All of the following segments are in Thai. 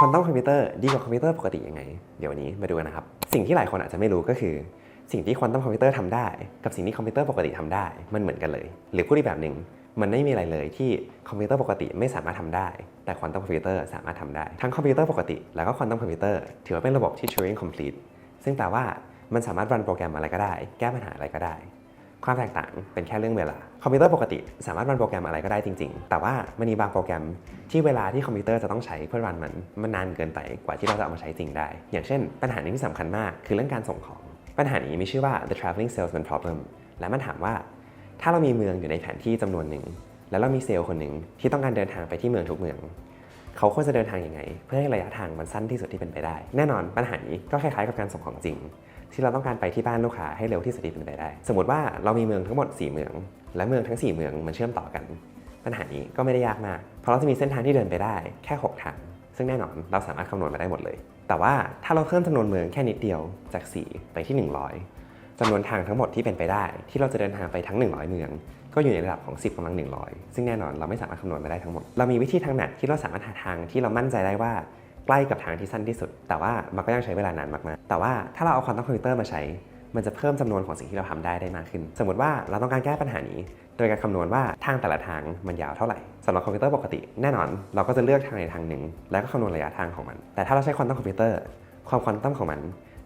ควอนตัมคอมพิวเตอร์ดีกว่าคอมพิวเตอร์ปกติยังไง เดี๋ยววันนี้มาดูกันนะครับ สิ่งที่หลายคนอาจจะไม่รู้ก็คือ สิ่งที่ควอนตัมคอมพิวเตอร์ทำได้ กับสิ่งที่คอมพิวเตอร์ปกติทำได้ มันเหมือนกันเลย หรือพูดอีกแบบหนึ่งมันไม่มีอะไรเลยที่คอมพิวเตอร์ปกติไม่สามารถทำได้ แต่ควอนตัมคอมพิวเตอร์สามารถทำได้ ทั้งคอมพิวเตอร์ปกติ แล้วก็ควอนตัมคอมพิวเตอร์ถือว่าเป็นระบบที่ Turing complete ซึ่งแปลว่ามันสามารถรันโปรแกรมอะไรก็ได้ แก้ปัญหาอะไรก็ได้ ความแตกต่างเป็นแค่เรื่องเวลา คอมพิวเตอร์ปกติสามารถรันโปรแกรมอะไรก็ได้จริง ๆ แต่ว่ามันมีบางโปรแกรมที่เวลาที่คอมพิวเตอร์จะต้องใช้เพื่อรันมันมันนานเกินไปกว่าที่เราจะเอามาใช้จริงได้ อย่างเช่น ปัญหานึงที่สำคัญมากคือเรื่องการส่งของ ปัญหานี้มีชื่อว่า the traveling salesman problem และมันถามว่า ถ้าเรามีเมืองอยู่ในแผนที่จำนวนหนึ่งแล้วเรามีเซลล์คนหนึ่งที่ต้องการเดินทางไปที่เมืองทุกเมือง เขาควรจะเดินทางยังไง เพื่อให้ระยะทางมันสั้นที่สุดที่เป็นไปได้ แน่นอนปัญหานี้ก็คล้ายๆกับการส่งของจริง ที่เราต้องการไปที่บ้านลูกค้าให้เร็วที่สุดที่เป็นไปได้ สมมติว่าเรามีเมืองทั้งหมด 4 เมือง และเมืองทั้ง 4 เมืองมันเชื่อมต่อกัน ปัญหานี้ก็ไม่ได้ยากมาก เพราะเราจะมีเส้นทางที่เดินไปได้แค่ 6 ทาง ซึ่งแน่นอนเราสามารถคำนวณมาได้หมดเลย แต่ว่าถ้าเราเพิ่มจำนวนเมืองแค่นิดเดียวจาก 4 ไปที่ 100 จำนวนทางทั้งหมดที่เป็นไปได้ ที่เราจะเดินทางไปทั้ง 100 เมือง ก็อยู่ในระดับของ 10กำลัง 100 ซึ่งแน่นอนเราไม่สามารถคำนวณมาได้ทั้งหมด เรามีวิธีทางแมทที่เราสามารถหาทางที่เรามั่นใจได้ว่าใกล้กับทางที่สั้นที่สุด แต่ว่ามันก็ยังใช้เวลานานมากๆ แต่ว่าถ้าเราเอาควอนตัมคอมพิวเตอร์มาใช้ มันจะเพิ่มจำนวนของสิ่งที่เราทำได้ได้มากขึ้น สมมติว่าเราต้องการแก้ปัญหานี้ โดยการคำนวณว่าทางแต่ละทางมันยาวเท่าไหร่สำหรับคอมพิวเตอร์ปกติ แน่นอน เราก็จะเลือกทางในทางหนึ่ง แล้วก็คำนวณระยะทางของมัน แต่ถ้าเราใช้ควอนตัมคอมพิวเตอร์ ความควอนตัมของมัน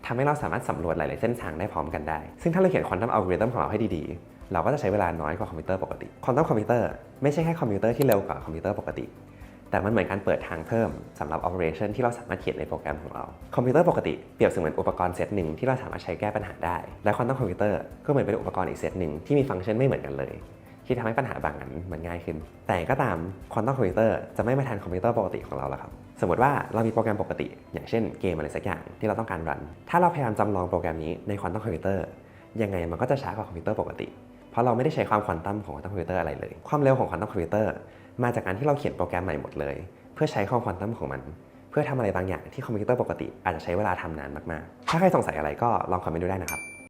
ทำให้เราสามารถสำรวจหลาย ๆ เส้นทางได้พร้อมกันได้ ซึ่งถ้าเราเขียนควอนตัมอัลกอริทึมของเราให้ดี ๆ เราก็จะใช้เวลาน้อยกว่าคอมพิวเตอร์ปกติ ควอนตัมคอมพิวเตอร์ไม่ใช่แค่คอมพิวเตอร์ที่เร็วกว่าคอมพิวเตอร์ปกติ แต่มันเหมือนการเปิดทางเพิ่มสำหรับ operation ที่เราสามารถเขียนในโปรแกรมของเรา คอมพิวเตอร์ปกติเปรียบเสมือนอุปกรณ์เซตหนึ่งที่เราสามารถใช้แก้ปัญหาได้ และควอนตัมคอมพิวเตอร์ก็เหมือนเป็นอุปกรณ์อีกเซตหนึ่งที่มีฟังก์ชันไม่เหมือนกันเลย ที่ทำให้ปัญหาบางอันมันง่ายขึ้น แต่ก็ตามควอนตัมคอมพิวเตอร์จะไม่มาแทนคอมพิวเตอร์ปกติของเราแล้วครับ สมมติว่าเรามีโปรแกรมปกติ อย่างเช่นเกมอะไรสักอย่างที่เราต้องการรัน ถ้าเราพยายามจำลองโปรแกรมนี้ในควอนตัมคอมพิวเตอร์ยังไงมันก็จะช้ากว่าคอมพิวเตอร์ปกติ เพราะเราไม่ได้ใช้ความควอนตัมของควอนตัมคอมพิวเตอร์อะไรเลย ความเร็วของควอนตัมคอมพิวเตอร์มาจากการที่เราเขียนโปรแกรมใหม่หมดเลย เพื่อใช้ความควอนตัมของมัน เพื่อทำอะไรบางอย่างที่คอมพิวเตอร์ปกติอาจจะใช้เวลาทำนานมากๆ ถ้าใครสงสัยอะไรก็ลองคอมเมนต์ดูได้นะครับ